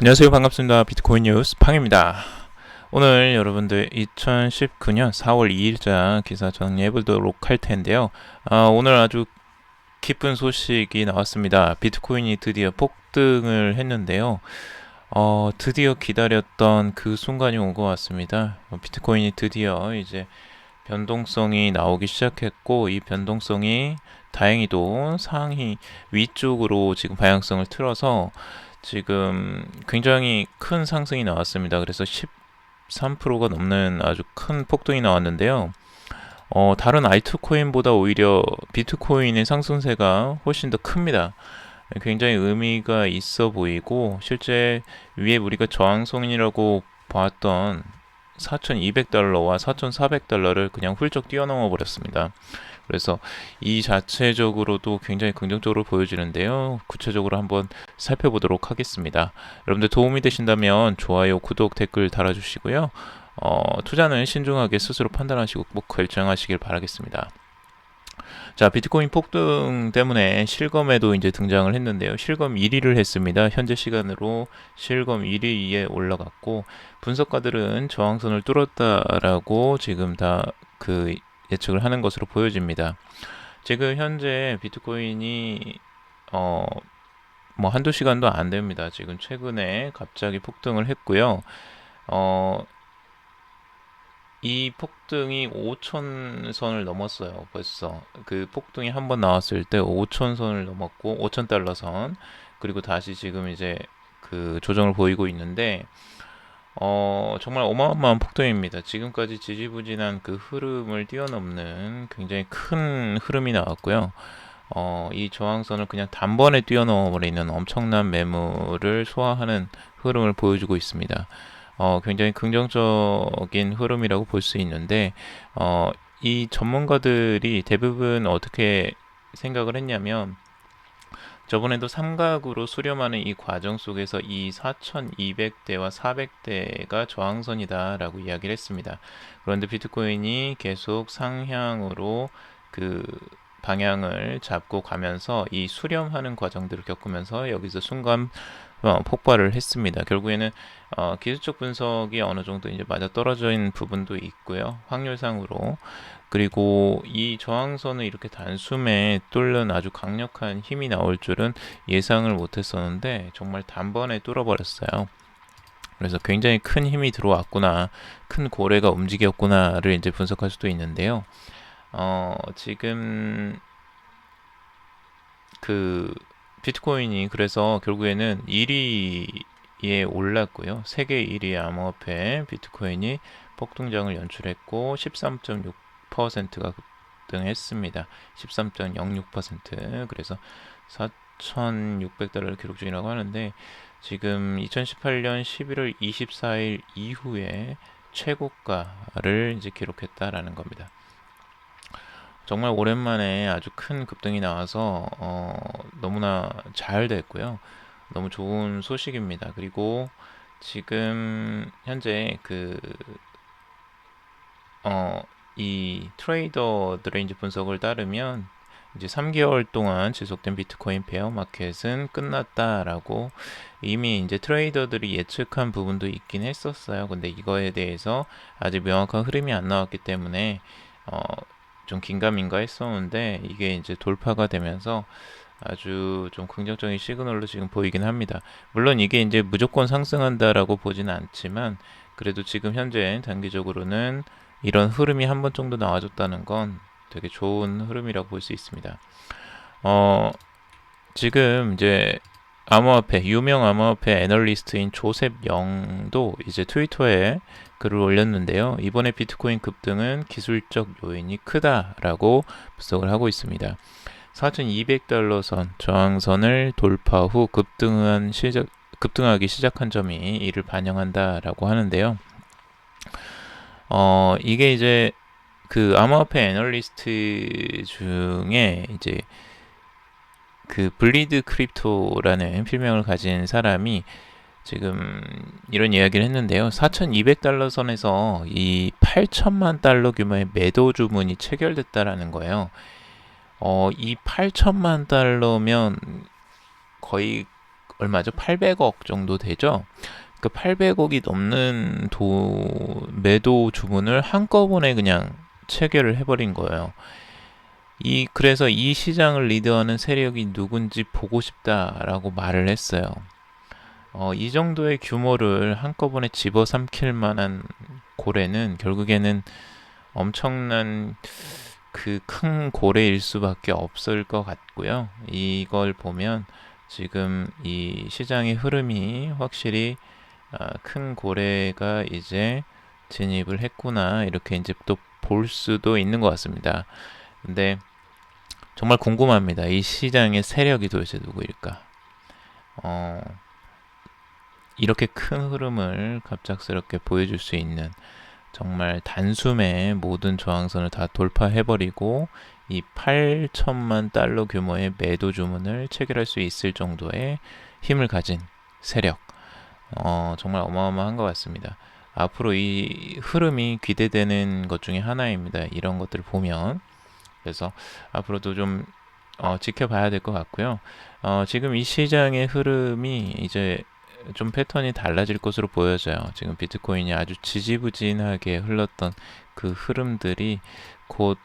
안녕하세요. 반갑습니다. 비트코인 뉴스 팡입니다. 오늘 여러분들 2019년 4월 2일자 기사 정리해 보도록 할 텐데요. 아, 오늘 아주 기쁜 소식이 나왔습니다. 비트코인이 드디어 폭등을 했는데요. 어, 드디어 기다렸던 그 순간이 온 것 같습니다. 어, 비트코인이 드디어 이제 변동성이 나오기 시작했고 이 변동성이 다행히도 상위 위쪽으로 지금 방향성을 틀어서 지금 굉장히 큰 상승이 나왔습니다. 그래서 13%가 넘는 아주 큰 폭등이 나왔는데요. 어, 다른 알트 코인보다 오히려 비트코인의 상승세가 훨씬 더 큽니다. 굉장히 의미가 있어 보이고 실제 위에 우리가 저항선이라고 봤던 4,200달러와 4,400달러를 그냥 훌쩍 뛰어넘어 버렸습니다. 그래서 이 자체적으로도 굉장히 긍정적으로 보여지는데요. 구체적으로 한번 살펴보도록 하겠습니다. 여러분들 도움이 되신다면 좋아요, 구독, 댓글 달아주시고요. 어, 투자는 신중하게 스스로 판단하시고 꼭 결정하시길 바라겠습니다. 자, 비트코인 폭등 때문에 실검에도 이제 등장을 했는데요. 실검 1위를 했습니다. 현재 시간으로 실검 1위에 올라갔고 분석가들은 저항선을 뚫었다라고 지금 다 그 예측을 하는 것으로 보여집니다. 지금 현재 비트코인이 어 뭐 한두 시간도 안 됩니다. 지금 최근에 갑자기 폭등을 했고요. 어, 이 폭등이 5천 선을 넘었어요. 벌써 그 폭등이 한 번 나왔을 때 5천 선을 넘었고 5천 달러 선 그리고 다시 지금 이제 그 조정을 보이고 있는데 어, 정말 어마어마한 폭등입니다. 지금까지 지지부진한 그 흐름을 뛰어넘는 굉장히 큰 흐름이 나왔고요. 어, 이 저항선을 그냥 단번에 뛰어넘어 버리는 엄청난 매물을 소화하는 흐름을 보여주고 있습니다. 어, 굉장히 긍정적인 흐름이라고 볼 수 있는데, 어, 이 전문가들이 대부분 어떻게 생각을 했냐면, 저번에도 삼각으로 수렴하는 이 과정 속에서 이 4200대와 400대가 저항선이다 라고 이야기를 했습니다. 그런데 비트코인이 계속 상향으로 그 방향을 잡고 가면서 이 수렴하는 과정들을 겪으면서 여기서 순간 어, 폭발을 했습니다. 결국에는 어, 기술적 분석이 어느 정도 이제 맞아 떨어진 부분도 있고요. 확률상으로 그리고 이 저항선을 이렇게 단숨에 뚫는 아주 강력한 힘이 나올 줄은 예상을 못했었는데 정말 단번에 뚫어버렸어요. 그래서 굉장히 큰 힘이 들어왔구나, 큰 고래가 움직였구나를 이제 분석할 수도 있는데요. 어, 지금 그 비트코인이 그래서 결국에는 1위에 올랐고요. 세계 1위 암호화폐 비트코인이 폭등장을 연출했고 13.6%가 급등했습니다. 13.06% 그래서 4,600달러를 기록 중이라고 하는데 지금 2018년 11월 24일 이후에 최고가를 이제 기록했다라는 겁니다. 정말 오랜만에 아주 큰 급등이 나와서 어, 너무나 잘 됐고요. 너무 좋은 소식입니다. 그리고 지금 현재 그 어, 이 트레이더들의 이제 분석을 따르면 이제 3개월 동안 지속된 비트코인 베어 마켓은 끝났다라고 이미 이제 트레이더들이 예측한 부분도 있긴 했었어요. 근데 이거에 대해서 아직 명확한 흐름이 안 나왔기 때문에 어, 좀 긴가민가 했었는데 이게 이제 돌파가 되면서 아주 좀 긍정적인 시그널로 지금 보이긴 합니다. 물론 이게 이제 무조건 상승한다라고 보지는 않지만 그래도 지금 현재 단기적으로는 이런 흐름이 한 번 정도 나와줬다는 건 되게 좋은 흐름이라고 볼 수 있습니다. 어, 지금 이제 암호화폐 유명 암호화폐 애널리스트인 조셉 영도 이제 트위터에 글을 올렸는데요. 이번에 비트코인 급등은 기술적 요인이 크다라고 분석을 하고 있습니다. 4,200달러 선 저항선을 돌파 후 급등한 시작, 급등하기 시작한 점이 이를 반영한다라고 하는데요. 어, 이게 이제 그 암호화폐 애널리스트 중에 이제 그 블리드 크립토라는 필명을 가진 사람이 지금 이런 이야기를 했는데요. 4,200달러 선에서 이 8천만 달러 규모의 매도 주문이 체결됐다라는 거예요. 어, 이 8천만 달러면 거의 얼마죠? 800억 정도 되죠. 그 800억이 넘는 도 매도 주문을 한꺼번에 그냥 체결을 해버린 거예요. 이 그래서 이 시장을 리드하는 세력이 누군지 보고 싶다라고 말을 했어요. 어, 이 정도의 규모를 한꺼번에 집어삼킬 만한 고래는 결국에는 엄청난 그 큰 고래일 수밖에 없을 것 같고요. 이걸 보면 지금 이 시장의 흐름이 확실히 아, 큰 고래가 이제 진입을 했구나 이렇게 이제 또 볼 수도 있는 것 같습니다. 근데 정말 궁금합니다. 이 시장의 세력이 도대체 누구일까? 어, 이렇게 큰 흐름을 갑작스럽게 보여줄 수 있는 정말 단숨에 모든 저항선을 다 돌파해버리고 이 8천만 달러 규모의 매도 주문을 체결할 수 있을 정도의 힘을 가진 세력. 어, 정말 어마어마한 것 같습니다. 앞으로 이 흐름이 기대되는 것 중에 하나입니다. 이런 것들을 보면. 그래서 앞으로도 좀 어, 지켜봐야 될 것 같고요. 어, 지금 이 시장의 흐름이 이제 좀 패턴이 달라질 것으로 보여져요. 지금 비트코인이 아주 지지부진하게 흘렀던 그 흐름들이 곧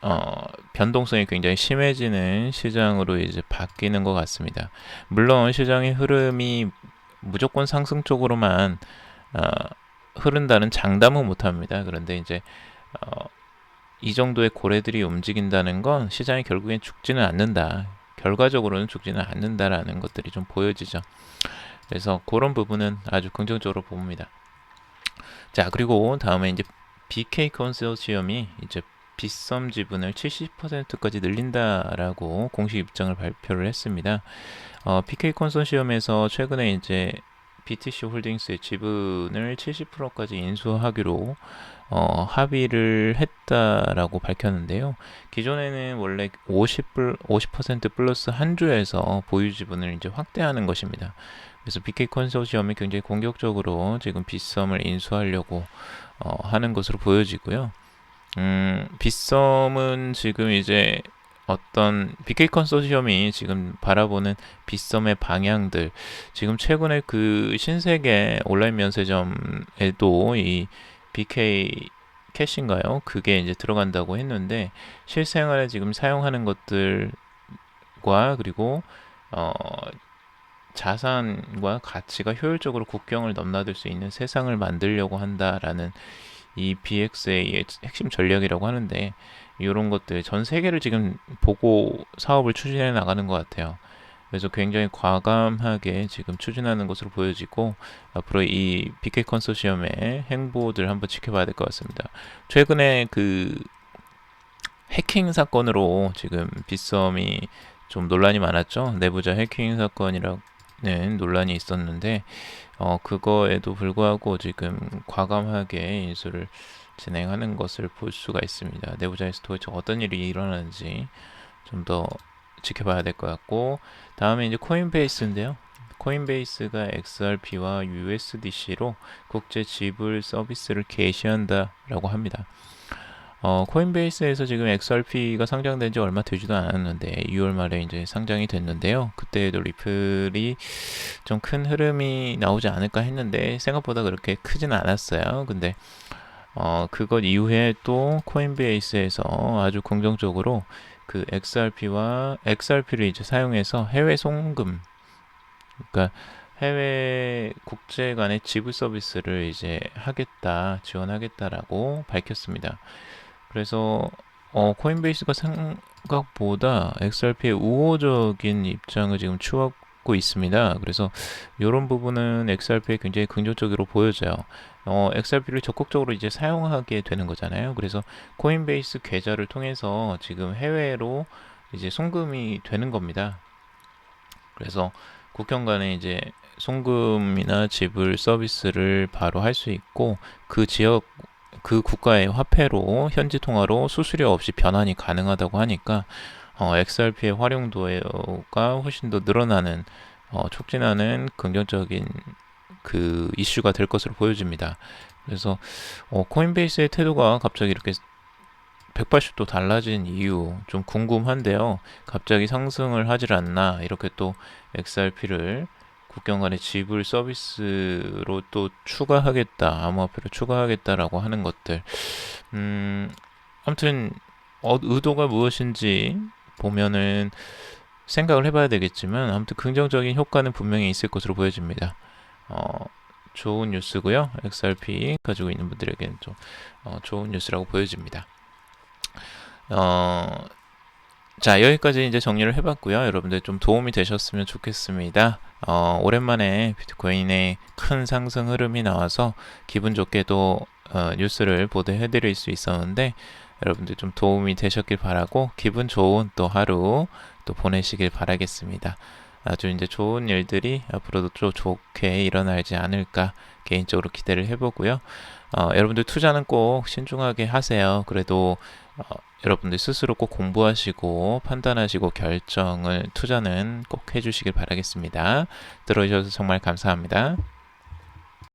어, 변동성이 굉장히 심해지는 시장으로 이제 바뀌는 것 같습니다. 물론 시장의 흐름이 무조건 상승 쪽으로만 어, 흐른다는 장담은 못합니다. 그런데 이제 어, 이 정도의 고래들이 움직인다는 건 시장이 결국엔 죽지는 않는다. 결과적으로는 죽지는 않는다라는 것들이 좀 보여지죠. 그래서 그런 부분은 아주 긍정적으로 봅니다. 자, 그리고 다음에 이제 BK 컨소시엄이 이제 빗썸 지분을 70%까지 늘린다라고 공식 입장을 발표를 했습니다. 어, PK 컨소시엄에서 최근에 이제 BTC 홀딩스의 지분을 70%까지 인수하기로 어, 합의를 했다라고 밝혔는데요. 기존에는 원래 50, 50% 플러스 한 주에서 보유 지분을 이제 확대하는 것입니다. 그래서 BK 컨소시엄이 굉장히 공격적으로 지금 빗썸을 인수하려고 어, 하는 것으로 보여지고요. 음, 빗썸은 지금 이제 어떤 BK 컨소시엄이 지금 바라보는 빗썸의 방향들 지금 최근에 그 신세계 온라인 면세점에도 이 BK 캐시인가요? 그게 이제 들어간다고 했는데 실생활에 지금 사용하는 것들과 그리고 어 자산과 가치가 효율적으로 국경을 넘나들 수 있는 세상을 만들려고 한다라는 이 BX의 핵심 전략이라고 하는데 이런 것들 전 세계를 지금 보고 사업을 추진해 나가는 것 같아요. 그래서 굉장히 과감하게 지금 추진하는 것으로 보여지고 앞으로 이 BK 컨소시엄의 행보들 한번 지켜봐야 될 것 같습니다. 최근에 그 해킹 사건으로 지금 빗썸이 좀 논란이 많았죠. 내부자 해킹 사건이라는 논란이 있었는데 어 그거에도 불구하고 지금 과감하게 인수를 진행하는 것을 볼 수가 있습니다. 내부자에서 도대체 어떤 일이 일어나는지 좀 더 지켜봐야 될 것 같고 다음에 이제 코인베이스인데요. 코인베이스가 XRP와 USDC로 국제 지불 서비스를 개시한다라고 합니다. 어, 코인베이스에서 지금 XRP가 상장된 지 얼마 되지도 않았는데 6월 말에 이제 상장이 됐는데요. 그때도 리플이 좀 큰 흐름이 나오지 않을까 했는데 생각보다 그렇게 크진 않았어요. 근데 어, 그것 이후에 또 코인베이스에서 아주 긍정적으로 그 XRP와 XRP를 이제 사용해서 해외 송금, 그러니까 해외 국제 간의 지불 서비스를 이제 하겠다, 지원하겠다라고 밝혔습니다. 그래서 어, 코인베이스가 생각보다 XRP의 우호적인 입장을 지금 취하고 있습니다. 그래서 이런 부분은 XRP에 굉장히 긍정적으로 보여져요. 어, XRP를 적극적으로 이제 사용하게 되는 거잖아요. 그래서 코인베이스 계좌를 통해서 지금 해외로 이제 송금이 되는 겁니다. 그래서 국경 간에 이제 송금이나 지불 서비스를 바로 할 수 있고 그 지역 그 국가의 화폐로 현지 통화로 수수료 없이 변환이 가능하다고 하니까 어, XRP의 활용도가 훨씬 더 늘어나는 어, 촉진하는 긍정적인 그 이슈가 될 것으로 보여집니다. 그래서 어, 코인베이스의 태도가 갑자기 이렇게 180도 달라진 이유 좀 궁금한데요. 갑자기 상승을 하질 않나 이렇게 또 XRP를 국경 간의 지불 서비스로 또 추가하겠다, 암호화폐를 추가하겠다라고 하는 것들. 음, 아무튼 어, 의도가 무엇인지 보면은 생각을 해봐야 되겠지만 아무튼 긍정적인 효과는 분명히 있을 것으로 보여집니다. 어, 좋은 뉴스고요. XRP 가지고 있는 분들에게는 좀 어, 좋은 뉴스라고 보여집니다. 어, 자, 여기까지 이제 정리를 해봤고요. 여러분들 좀 도움이 되셨으면 좋겠습니다. 어, 오랜만에 비트코인의 큰 상승 흐름이 나와서 기분 좋게도 어, 뉴스를 보도해드릴 수 있었는데 여러분들 좀 도움이 되셨길 바라고 기분 좋은 또 하루 또 보내시길 바라겠습니다. 아주 이제 좋은 일들이 앞으로도 좀 좋게 일어나지 않을까 개인적으로 기대를 해보고요. 어, 여러분들 투자는 꼭 신중하게 하세요. 그래도 어, 여러분들 스스로 꼭 공부하시고 판단하시고 결정을 투자는 꼭 해주시길 바라겠습니다. 들어주셔서 정말 감사합니다.